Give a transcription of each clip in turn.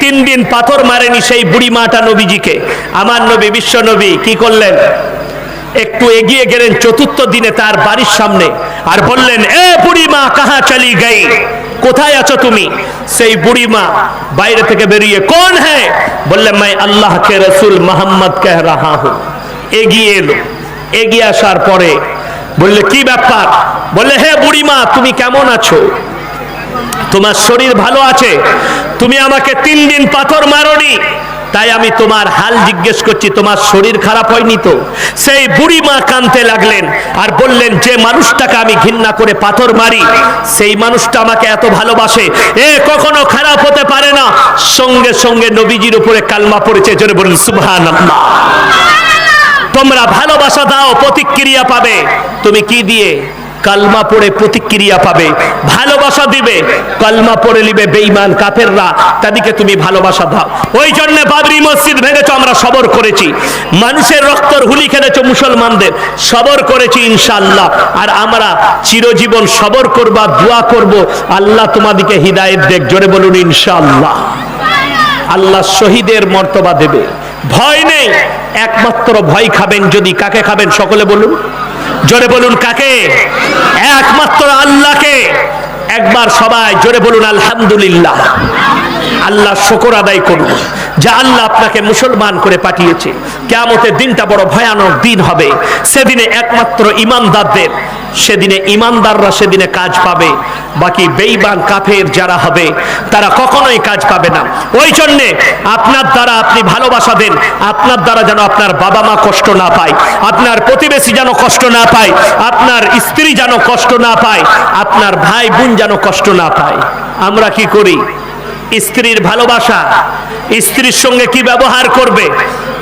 তিন দিন পাথর মারেনি সেই বুড়ি মাটা নবীজিকে। আমার নবী, বিশ্ব নবী, কি করলেন? একটু এগিয়ে গেলেন চতুর্থ দিনে তার বাড়ির সামনে আর বললেন, এ বুড়ি মা, কাহা চলি গই? কোথায় আছো তুমি? সেই বুড়ি মা বাইরে থেকে বেরিয়ে, কোন হ্যাঁ বললেন मैं আল্লাহ কে রসুল মোহাম্মদ কহ রাহা হুঁ। এগিয়ে এলো। এগিয়ে আসার পরে বললে, কি ব্যাপার? বললে, হে বুড়ি মা, তুমি কেমন আছো? তোমার শরীর ভালো আছে, তুমি আমাকে তিন দিন পাথর মারনি, তাই আমি তোমার হাল জিজ্ঞেস করছি, তোমার শরীর খারাপ হয়নি তো? সেই বুড়ি মা কানতে লাগলেন আর বললেন, যে মানুষটাকে আমি ঘৃণা করে পাথর মারি, সেই মানুষটা আমাকে এত ভালোবাসে, এ কখনো খারাপ হতে পারে না। সঙ্গে সঙ্গে নবীজির উপরে কালমা পড়েছে, জোরে বলুন সুবহান তোমরা ভালোবাসা দাও, প্রতিক্রিয়া পাবে। তুমি কি দিয়ে? কালমা পড়ে প্রতিক্রিয়া পাবে, ভালোবাসা দিবে, কালমা পড়ে নিবে বেঈমান কাফেররা। তাদেরকে তুমি ভালোবাসা দাও। ওই জন্য বাবরি মসজিদ ভেঙেছো, আমরা সবর করেছি। মানুষের রক্তর হুলি খেলেছো মুসলমানদের, সবর করেছি ইনশাআল্লাহ। আর আমরা চিরজীবন সবর করবা, দোয়া করব। আল্লাহ তোমাদেরকে হৃদায়ত দেখ, জোরে বলুন ইনশাআল্লাহ। আল্লাহ শহীদের মর্তবা দেবে। ভয় নেই, একমাত্র ভয় খাবেন, যদি কাকে খাবেন, সকলে বলুন। জোরে বলুন কাকে? একমাত্র আল্লাহকে। একবার সবাই জোরে বলুন আলহামদুলিল্লাহ। আল্লাহ শকর আদায় করুন। যা আল্লাহ আপনাকে মুসলমান করে পাঠিয়েছে। কেমতের দিনটা বড় ভয়ানক দিন হবে। সেদিনে একমাত্র ইমানদারদের, সেদিনে ইমানদাররা সেদিনে কাজ পাবে। বাকি বেইমান কাফের যারা হবে, তারা কখনোই কাজ পাবে না। ওই জন্যে আপনার দ্বারা আপনি ভালোবাসা দেন। আপনার দ্বারা যেন আপনার বাবা মা কষ্ট না পায়। আপনার প্রতিবেশী যেন কষ্ট না পায়। আপনার স্ত্রী যেন কষ্ট না পায়। আপনার ভাই বোন যেন কষ্ট না পায়। আমরা কি করি? স্ত্রীর ভালোবাসা, স্ত্রীর সঙ্গে কি ব্যবহার করবে?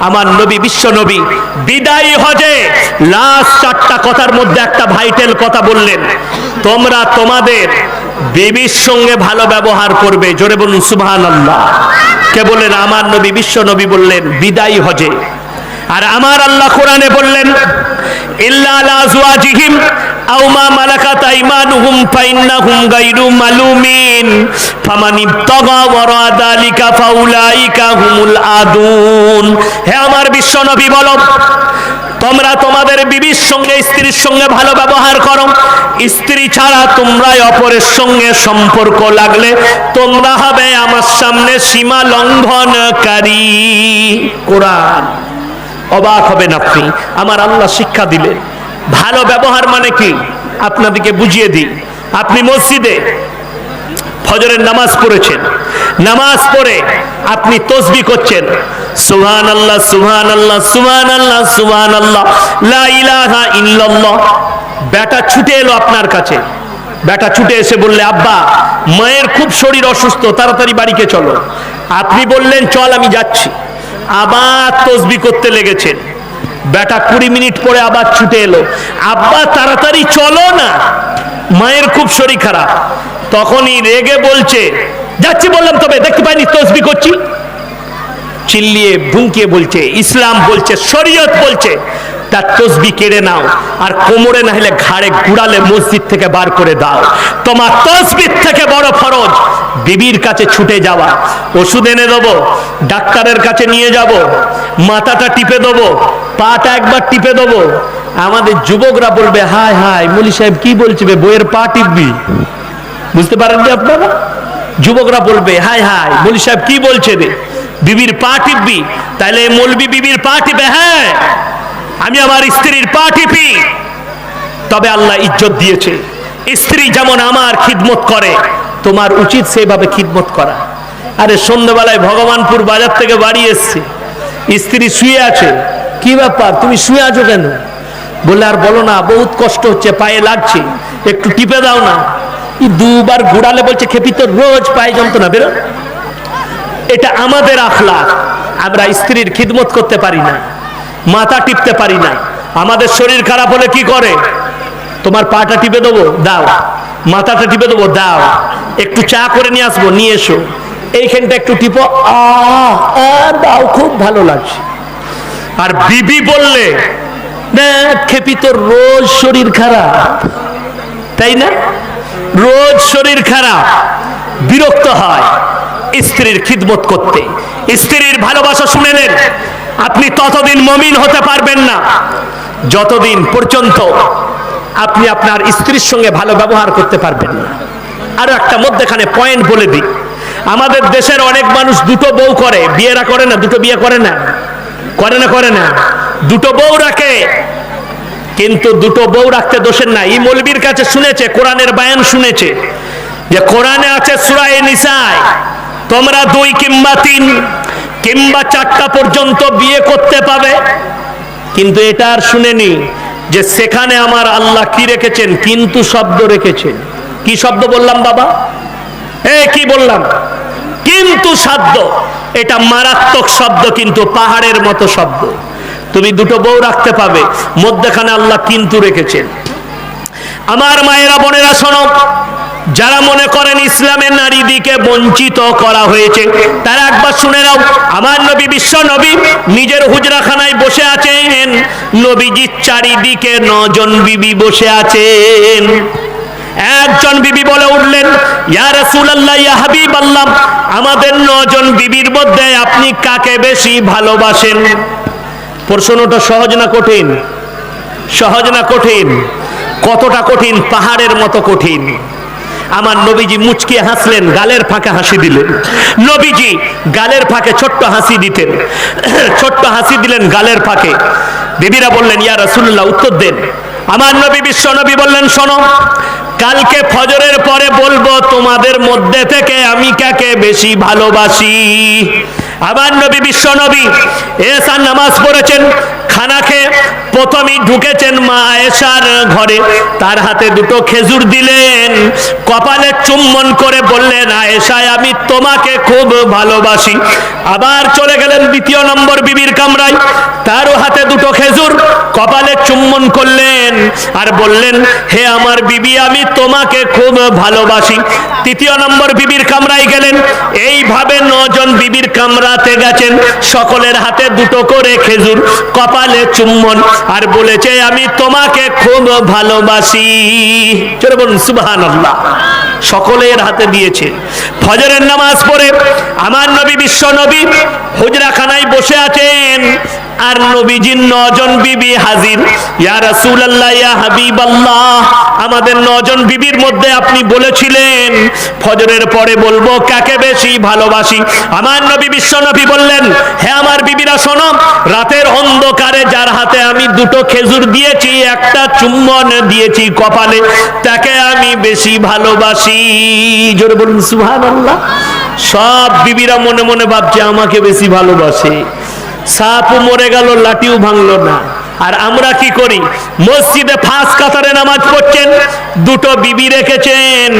আমার নবী, বিশ্ব নবী, বিদায়ী হজে লাস্ট চারটা কথার মধ্যে একটা ভাইটেল কথা বললেন, তোমরা তোমাদের বিবির সঙ্গে ভালো ব্যবহার করবে। জোরে বলুন সুবহান আল্লাহ কে বললেন, আমার নবী, বিশ্ব নবী বললেন, বিদায়ী হজে। আর আমার আল্লাহ কোরআনে বললেন, ইল্লা আলা আজওয়াজিহিম আও মা মালাকাত আইমানুহুম ফাইন্নাহুম গায়রু মালুমিন ফামান ইবতাগা ওয়ারা যালিকা ফাউলাইকা হুমুল আদুন। হে আমার বিশ্ব নবী বলো, তোমরা তোমাদের বিবির সঙ্গে, স্ত্রীর সঙ্গে ভালো ব্যবহার করো। স্ত্রী ছাড়া তোমরা অপরের সঙ্গে সম্পর্ক লাগলে তোমরা হবে আমার সামনে সীমা লঙ্ঘনকারী। কোরআন। অবাক হবেন আপনি, আমার আল্লাহ শিক্ষা দিলেন। ভালো ব্যবহার মানে কি? আপনাদেরকে বুঝিয়ে দিই। আপনি মসজিদে ফজরের নামাজ পড়েছেন। নামাজ পড়ে আপনি তসবি করছেন। সুহান আল্লাহ সুহান আল্লাহ সুহান আল্লাহ সুহান আল্লাহ লা ইলাহা ইল্লাল্লাহ। বেটা ছুটে এলো আপনার কাছে। বেটা ছুটে এসে বললে, আব্বা, মায়ের খুব শরীর অসুস্থ, তাড়াতাড়ি বাড়িকে চলো। আপনি বললেন, চল, আমি যাচ্ছি। আবার তসবি করতে লেগেছেন। বেটা কুড়ি মিনিট পরে আবার ছুটে এলো। আব্বা, তাড়াতাড়ি চলো না। মায়ের খুব শরীর খারাপ। তখনই রেগে বলছে, যাচ্ছি বললাম তবে, দেখতে পাইনি, তসবি করছি। চিল্লিয়ে ভুঙ্কিয়ে বলছে, ইসলাম বলছে, শরীয়ত বলছে। তার তসবি কেড়ে নাও। আর কোমরে না হলে ঘাড়ে গুড়ালে মসজিদ থেকে বার করে দাও। তোমার তসবির থেকে বড় ফরজ। বিবির কাছে ছুটে যাওয়া। ওষুধ এনে দেবো, ডাক্তারের কাছে নিয়ে যাব, মাথাটা টিপে দেবো, পাটা একবার টিপে দেবো। আমাদের যুবকরা বলবে, হায় হায়, মলি সাহেব কি বলছে বইয়ের পা টিপবি? বুঝতে পারেন যে আপনারা? যুবকরা বলবে, হায় হায়, মলি সাহেব কি বলছে রে বিবির পা টিপবি? তাহলে মলবি বিবির পা টিপে হ্যাঁ? আমি আমার স্ত্রীর পা টিপি। তবে আল্লাহ ইজ্জত দিয়েছে। স্ত্রী যেমন আমার খিদমত করে, তোমার উচিত সেভাবে খিদমত করা। আরে সন্ধ্যাবেলায় ভগবানপুর বাজার থেকে বাড়ি এসছে। স্ত্রী শুয়ে আছে। কি ব্যাপার? তুমি শুয়ে আছো কেন? বলে আর বলো না, বহুত কষ্ট হচ্ছে, পায়ে লাগছে। একটু টিপে দাও না। দুবার ঘুরালে বলছে, খেপি তো রোজ পায়ে যন্ত্রণা, বেরো। এটা আমাদের আখলা আমরা স্ত্রীর খিদমত করতে পারি না। মাথা টিপতে পারি না। আমাদের শরীর খারাপ হলে কি করে? তোমার পাটা টিপে দেবো? দাও। মাথাটা টিপে দেবো? দাও। একটু চা করে নিয়ে আসব, নিয়ে এসো। এইখানটা একটু টিপো। দাও, খুব ভালো লাগছে। আর বিবি বললে খেপি তো রোজ শরীর খারাপ। তাই না? রোজ শরীর খারাপ, বিরক্ত হয় স্ত্রীর খিদমত করতে। স্ত্রীর ভালোবাসা শুনে নেন। আপনি ততদিন মমিন হতে পারবেন না। যতদিন পর্যন্ত আপনি আপনার স্ত্রীর সঙ্গে ভালো ব্যবহার করতে পারবেন না। আরও একটা মধ্যেখানে পয়েন্ট বলে দিই। আমাদের দেশের অনেক মানুষ দুটো বউ করে। বিয়েরা করে না? দুটো বিয়ে করে না? করে না করে না? দুটো বউ রাখে। কিন্তু দুটো বউ রাখতে দোষের না এই মৌলবীর কাছে শুনেছে, কোরআনের বায়ান শুনেছে যে কোরআনে আছে সুরায় নিসায়, তোমরা দুই কিংবা তিন কিংবা চারটা পর্যন্ত বিয়ে করতে পাবে। কিন্তু এটা আর শুনেনি যে সেখানে আমার আল্লাহ কি রেখেছেন, কিন্তু শব্দ রেখেছেন। কি শব্দ বললাম বাবা? এ, কি বললাম? কিন্তু শব্দ। এটা মারাত্মক শব্দ, কিন্তু পাহাড়ের মতো শব্দ। তুমি দুটো বউ রাখতে পাবে, মধ্যখানে আল্লাহ কিন্তু রেখেছেন। আমার মায়েরা বোনেরা শোনো যারা মনে করেন ইসলামের নারীদিকে বঞ্চিত করা হয়েছে, তারা একবার শুনে নাও, আমার নবী, বিশ্ব নবী নিজের হুজরাখানায় বসে আছেন, নবীজির চারিদিকে নজন বিবি বসে আছেন। একজন বিবি বলে উঠলেন, ইয়া রাসূলুল্লাহ, ইয়া হাবিবাল্লাহ, আমাদের নজন বিবির মধ্যে আপনি কাকে বেশি ভালোবাসেন? প্রশ্নটা সহজ না কঠিন? সহজ না কঠিন? কতটা কঠিন? পাহাড়ের মতো কঠিন। আমার নবীজি মুচকে হাসলেন, গালের ফাঁকে হাসি দিলেন। নবীজি গালের ফাঁকে ছোট্ট হাসি দিতেন। ছোট্ট হাসি দিলেন গালের ফাঁকে। বিবিরা বললেন, ইয়া রাসূলুল্লাহ, উত্তর দেন। আমার নবী, বিশ্ব নবী বললেন, শোনো, কালকে ফজরের পরে বলব, তোমাদের মধ্যে থেকে আমি কাকে বেশি ভালোবাসি? আমার নবী, বিশ্ব নবী এসার নামাজ পড়েছেন, খানা খেয়ে প্রথমেই ঢুকেছেন মা আয়েশার ঘরে। তার হাতে দুটো খেজুর দিলেন। কপালে চুম্বন করে বললেন, আয়েশায়, আমি তোমাকে খুব ভালোবাসি। আবার চলে গেলেন দ্বিতীয় নম্বর বিবির কামরায়। তারও হাতে দুটো খেজুর। কপালে চুম্বন করলেন আর বললেন, হে আমার বিবি, আমি তোমাকে খুব ভালোবাসি। তৃতীয় নম্বর বিবির কামরায় গেলেন। এইভাবে নজন বিবির কামরাতে গেছেন। সকলের হাতে দুটো করে খেজুর। কপালে চুম্বন। আর বলেছে, আমি তোমাকে খুব ভালোবাসি। চলে বলুন সুবাহান সকলের হাতে দিয়েছে। ফজরের নামাজ পড়ে আমার নবী, বিশ্ব নবী আছেন আর নবীজির নজন বিবি হাজির। ইয়া রাসূলুল্লাহ, ইয়া হাবিবাল্লাহ। আমাদের নজন বিবির মধ্যে আপনি বলেছিলেন, ফজরের পরে বলব, কাকে বেশি ভালোবাসি? আমার নবী বিশ্ব নবী বললেন, হে আমার বিবিরা, শোনো, রাতের অন্ধকারে যার হাতে আমি দুটো খেজুর দিয়েছি, একটা চুম্বন দিয়েছি কপালে, তাকে আমি বেশি ভালোবাসি। জোরে বলুন, সুবহানাল্লাহ। সব বিবিরা মনে মনে ভাবছে, আমাকে বেশি ভালোবাসে। সাপও মরে গেল, লাঠিও ভাঙলো না। আর আমরা কি করি? মসজিদে ফাঁস কাতারে নামাজ পড়ছেন, দুটো বিবি রেখেছেন।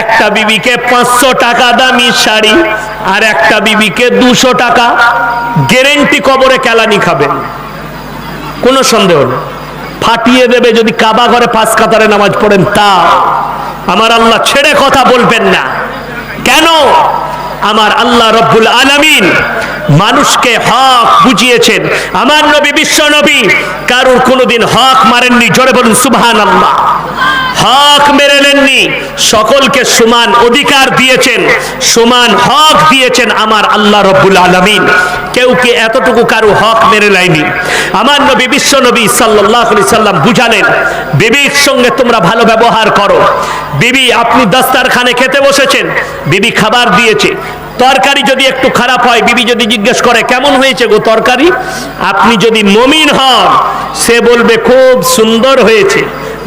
একটা বিবিকে পাঁচশো টাকা দামি শাড়ি, আর একটা বিবিকে দুশো টাকা গ্যারেন্টি কবরে কেলানি খাবেন কোনো সন্দেহ নেই। ফাটিয়ে দেবে যদি কাবা ঘরে পাঁচ কাতারে নামাজ পড়েন, তা আমার আল্লাহ ছেড়ে কথা বলবেন না। কেন? আমার আল্লাহ রব্বুল আলামিন মানুষকে হক বুঝিয়েছেন। আমার নবী বিশ্ব নবী, কারুর কোনোদিন হক মারেননি। জোরে বলুন সুবহান আল্লাহ হক মেরে নেননি। সকলকে সমান অধিকার দিয়েছেন, সমান হক দিয়েছেন আমার আল্লাহ রব্বুল আলামিন। কেউ কি এতটুকু কারু হক মেরে নেয়নি? আমার নবী, বিশ্ব নবী সাল্লাহ সাল্লাম বুঝালেন, বিবির সঙ্গে তোমরা ভালো ব্যবহার করো। বিবি, আপনি দাস্তারখানে খেতে বসেছেন, বিবি খাবার দিয়েছে। তরকারি যদি একটু খারাপ হয়, বিবি যদি জিজ্ঞেস করে, কেমন হয়েছে গো তরকারি? আপনি যদি মমিন হন, সে বলবে, খুব সুন্দর হয়েছে।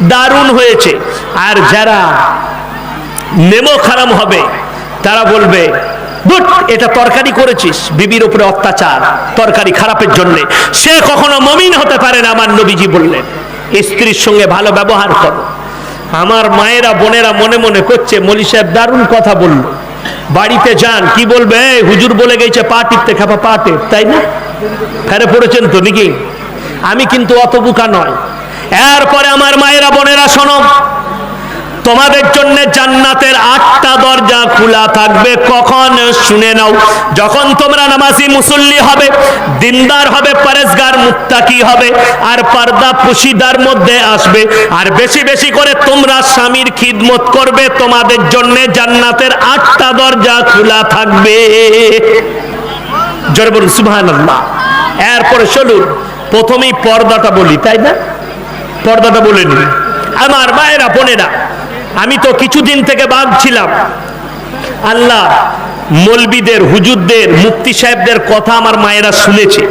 দারুণ হয়েছে। আর যারা নেমো খারাম হবে তারা বলবে এটা তরকারি করেছিস বিবির উপরে অত্যাচার তরকারি খারাপের জন্য। সে কখনো মমিন হতে পারে না আমার নবীজি বললেন। স্ত্রীর সঙ্গে ভালো ব্যবহার করো। আমার মায়েরা বোনেরা মনে মনে করছে মলি সাহেব দারুণ কথা বলল। বাড়িতে যান কি বলবে? "এই, হুজুর বলে গেছে পা টিপতে খাপা পা টিপ। তাই না? ফেরে পড়েছেন তো নাকি? আমি কিন্তু অত বুকা নয়। এরপরে আমার মায়েরা বোনেরা শোনো, তোমাদের জন্য জান্নাতের আটটা দরজা খোলা থাকবে, কখন শুনে নাও। যখন তোমরা নামাজি মুসল্লি হবে, দিনদার হবে, পরেশগার মুত্তাকি হবে, আর পর্দা পুশিদার মধ্যে আসবে, আর বেশি বেশি করে তোমরা স্বামীর খিদমত করবে, তোমাদের জন্য জান্নাতের আটটা দরজা খোলা থাকবে। জোরে বলুন, সুবহানাল্লাহ। এরপরে চলুন, প্রথমেই পর্দাটা বলি, তাই না? পর্দাটা বলে নিন আমার মায়েরা, বোনেরা, আমি তো কিছুদিন থেকে ভাবছিলাম, আল্লাহ মলবিদের, হুজুরদের, মুফতি সাহেবদের কথা আমার মায়েরা শুনেছে।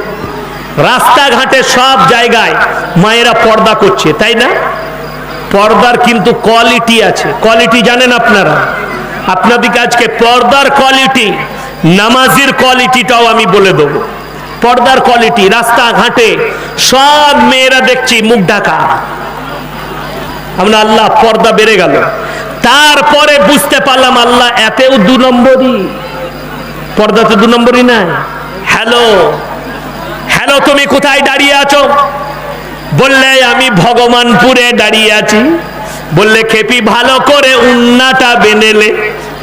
রাস্তাঘাটে সব জায়গায় মায়েরা পর্দা করছে, তাই না? পর্দার কিন্তু কোয়ালিটি আছে। কোয়ালিটি জানেন আপনারা? আপনাদেরকে আজকে পর্দার কোয়ালিটি নামাজির কোয়ালিটিটাও আমি বলে দেবো। পর্দার কোয়ালিটি রাস্তাঘাটে সব মেয়েরা দেখছি মুখ ঢাকা। আমরা আল্লাহ, পর্দা বেড়ে গেল। তারপরে বুঝতে পারলাম আল্লাহ এতেও দু নম্বরই। পর্দা তো দু নম্বরই নাই। হ্যালো হ্যালো, তুমি কোথায় দাঁড়িয়ে আছো? বললে, আমি ভগবানপুরে দাঁড়িয়ে আছি। বললে, খেপি ভালো করে উন্নাটা বেনেলে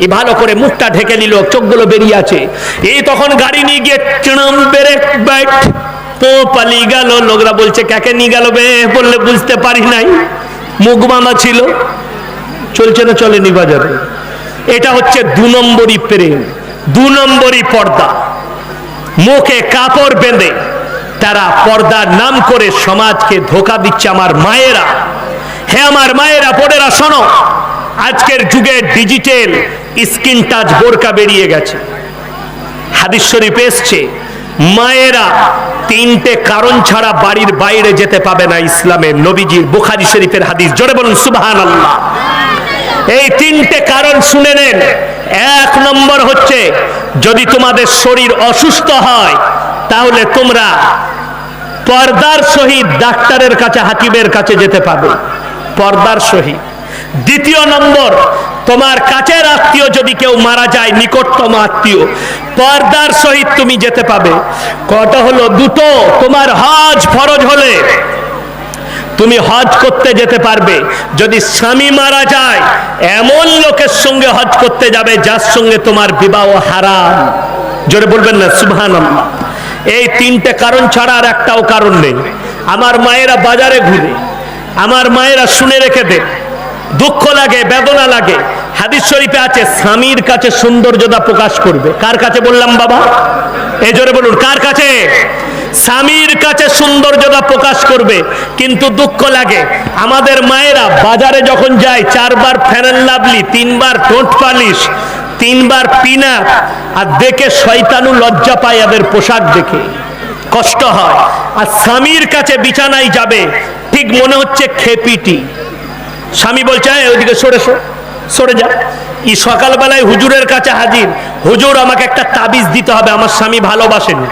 এই ভালো করে মুখটা ঢেকে নিল, চোখগুলো বেরিয়ে আছে। এই তখন গাড়ি নিয়ে গিয়ে চিড়ম বেড়ে ব্যাট পো পালিয়ে গেল। লোকরা বলছে, কাকে নিয়ে গেল বে? বললে, বুঝতে পারি নাই। মুখ মামা ছিল। চলছে না, চলেনি বাজারে। এটা হচ্ছে দু নম্বরই প্রেম, দু নম্বরই পর্দা। মুখে কাপড় বেঁধে তারা পর্দার নাম করে সমাজকে ধোকা দিচ্ছে আমার মায়েরা। হে আমার মায়েরা, বোনেরা, শোনো আজকের যুগে ডিজিটাল স্ক্রিন টাচ বোরকা বেরিয়ে গেছে। হাদিস শরীফ এসছে, মায়েরা তিনটে কারণ ছাড়া বাড়ির বাইরে যেতে পাবে না ইসলামের নবীজির বুখারি শরীফের হাদিস। জোরে বলুন সুবাহান আল্লাহ এই তিনটে কারণ শুনে নেন। এক নম্বর হচ্ছে, যদি তোমাদের শরীর অসুস্থ হয়, তাহলে তোমরা পর্দার সহিত ডাক্তারের কাছে, হাকিমের কাছে যেতে পাবে পর্দার সহিত। দ্বিতীয় নম্বর, তোমার কাছের আত্মীয় যদি কেউ মারা যায়, নিকটতম আত্মীয়, পর্দার সহিত তুমি যেতে পাবে। কটা হলো? দুটো। তোমার হজ ফরজ হলে তুমি হজ করতে যেতে পারবে। যদি স্বামী মারা যায়, এমন লোকের সঙ্গে হজ করতে যাবে, যার সঙ্গে তোমার বিবাহ হারাম। জোরে বলবেন না সুবহান এই তিনটে কারণ ছাড়া আর একটাও কারণ নেই। আমার মায়েরা বাজারে ঘুরে, আমার মায়েরা শুনে রেখে দেন। দুঃখ লাগে, বেদনা লাগে। হাদিস শরীফে আছে, স্বামীর কাছে সৌন্দর্যতা প্রকাশ করবে। কার কাছে বললাম বাবা? এই জোরে বলুন, কার কাছে? স্বামীর কাছে সৌন্দর্যতা প্রকাশ করবে, কিন্তু দুঃখ লাগে। আমাদের মায়েরা বাজারে যখন যায়, চারবার ফ্যানেল লাভলি তিনবার ঠোঁট পালিশ, তিনবার পিনা, আর দেখে শয়তানু লজ্জা পায় এদের পোশাক দেখে। কষ্ট হয়। আর স্বামীর কাছে বিছানায় যাবে, ঠিক মনে হচ্ছে খেপিটি। স্বামী বলছে "এই, ওইদিকে সরে সর সরে যা। ই সকালবেলায় হুজুরের কাছে হাজির হুজুর আমাকে একটা তাবিজ দিতে হবে আমার স্বামী ভালোবাসেন।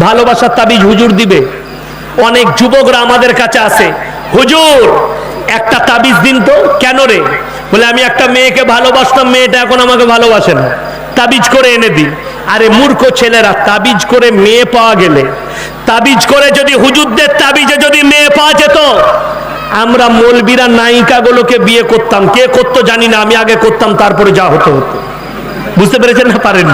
ভালোবাসার তাবিজ হুজুর দিবে। অনেক যুবকরা আমাদের কাছে আসে হুজুর একটা তাবিজ দিন তো কেন রে? বলে আমি একটা মেয়েকে ভালোবাসতাম মেয়েটা এখন আমাকে ভালোবাসে না। তাবিজ করে এনে দিই। আরে মূর্খ ছেলেরা তাবিজ করে মেয়ে পাওয়া গেলে তাবিজ করে যদি হুজুরদের তাবিজে যদি মেয়ে পাওয়া যেত আমরা মলবিরা নায়িকাগুলোকে বিয়ে করতাম। কে করতো জানি না, আমি আগে করতাম, তারপরে যা হতো হতো। বুঝতে পেরেছেন? না। পারেন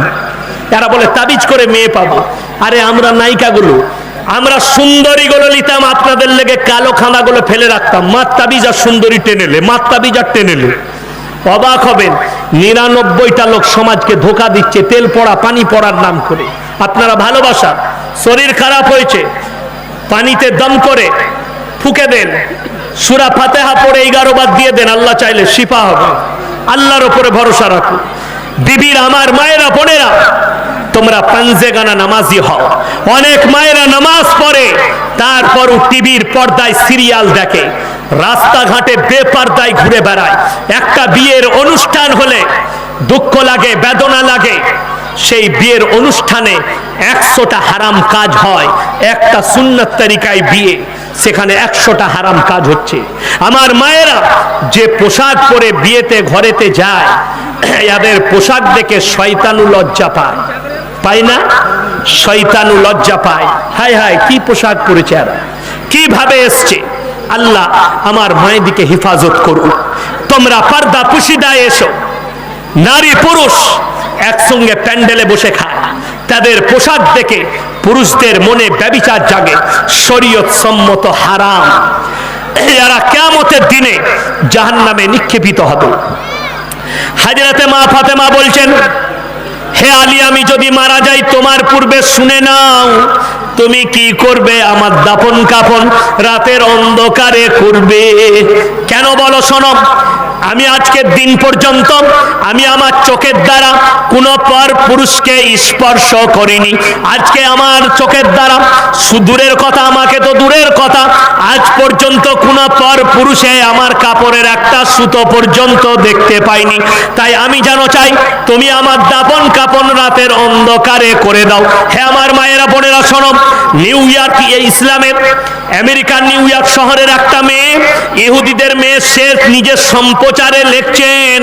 এরা বলে, তাবিজ করে মেয়ে পাবো। আরে আমরা নায়িকাগুলো, আমরা সুন্দরীগুলো নিতাম, আপনাদের লেগে কালো খানাগুলো ফেলে রাখতাম। মাত তাবিজ আর সুন্দরী টেনেলে মাত তাবিজ আর টেনেলে অবাক হবেন, নিরানব্বইটা লোক সমাজকে ধোকা দিচ্ছে, তেল পড়া, পানি পড়ার নাম করে। আপনারা ভালোবাসা, শরীর খারাপ হয়েছে, পানিতে দম করে, ফুকে দেন। সুরা ফাতেহা পড়ে এগারো বার দিয়ে দেন, আল্লাহ চাইলে শিফা হবে। আল্লাহর ওপরে ভরসা রাখো। বিবির আমার মায়েরা, বোনেরা, তোমরা পাঞ্জে গানা নামাজি হও। অনেক মায়েরা নামাজ পড়ে তারপরও টিভির পর্দায় সিরিয়াল দেখে, রাস্তাঘাটে বেপর্দায় ঘুরে বেড়ায়। একটা বিয়ের অনুষ্ঠান হলে দুঃখ লাগে, বেদনা লাগে। সেই বিয়ের অনুষ্ঠানে একশোটা হারাম কাজ হয়, একটা সুন্নত তরিকায় বিয়ে। সেখানে একশোটা হারাম কাজ হচ্ছে। আমার মায়েরা যে পোশাক পরে বিয়েতে, ঘরেতে যায়, এদের পোশাক দেখে শয়তানু লজ্জা পায়। পায় না? শয়তানু লজ্জা পায়। হায় হায়, কি পোশাক পরেছে এরা? কীভাবে এসছে? আল্লাহ আমার মায়ের দিকে হেফাজত করুন। তোমরা পর্দা পুশিদায় এসো। নারী পুরুষ একসঙ্গে প্যান্ডেলে বসে খায়। তাদের পোশাক দেখে পুরুষদের মনে ব্যবিচার জাগে। শরীয়ত সম্মত হারাম। এরা কেমতের দিনে জাহান্নামে নিক্ষেপিত হবে। হাজরাতে মা ফাতেমা বলছেন, হে আলী, আমি যদি মারা যাই, তোমার পূর্বে শুনে নাও। তুমি কি করবে? আমার দাপন কাপন রাতের অন্ধকারে করবে। কেন বলো শোনো আমি আজকের দিন পর্যন্ত আমি আমার চোখের দ্বারা কোনো পর পুরুষকে স্পর্শ করিনি। আজকে আমার চোখের দ্বারা সুদূরের কথা, আমাকে তো দূরের কথা, আজ পর্যন্ত কোনো পর পুরুষে আমার কাপড়ের একটা সুতো পর্যন্ত দেখতে পাইনি। তাই আমি যেন চাই তুমি আমার দাপন কাপন রাতের অন্ধকারে করে দাও। হে আমার মায়েরা বোনেরা, শোনো, নিউ ইয়র্ক ইসলামের আমেরিকার নিউ ইয়র্ক শহরের একটা মেয়ে, ইহুদিদের মেয়ে, সে নিজের সম্প্রচারে লিখছেন,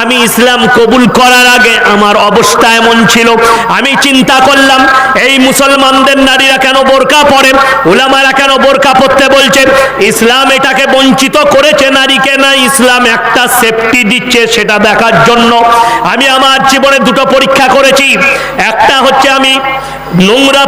আমি ইসলাম কবুল করার আগে আমার অবস্থা এমন ছিল। আমি চিন্তা করলাম, এই মুসলমানদের নারীরা কেন বোরকা পরে? ওলামারা কেন বোরকা পরতে বলছেন, ইসলাম এটাকে বঞ্চিত করেছে নারীকে না, ইসলাম একটা সেফটি দিচ্ছে সেটা দেখার জন্য। আমি আমার জীবনে দুটো পরীক্ষা করেছি। একটা হচ্ছে আমি নোংরা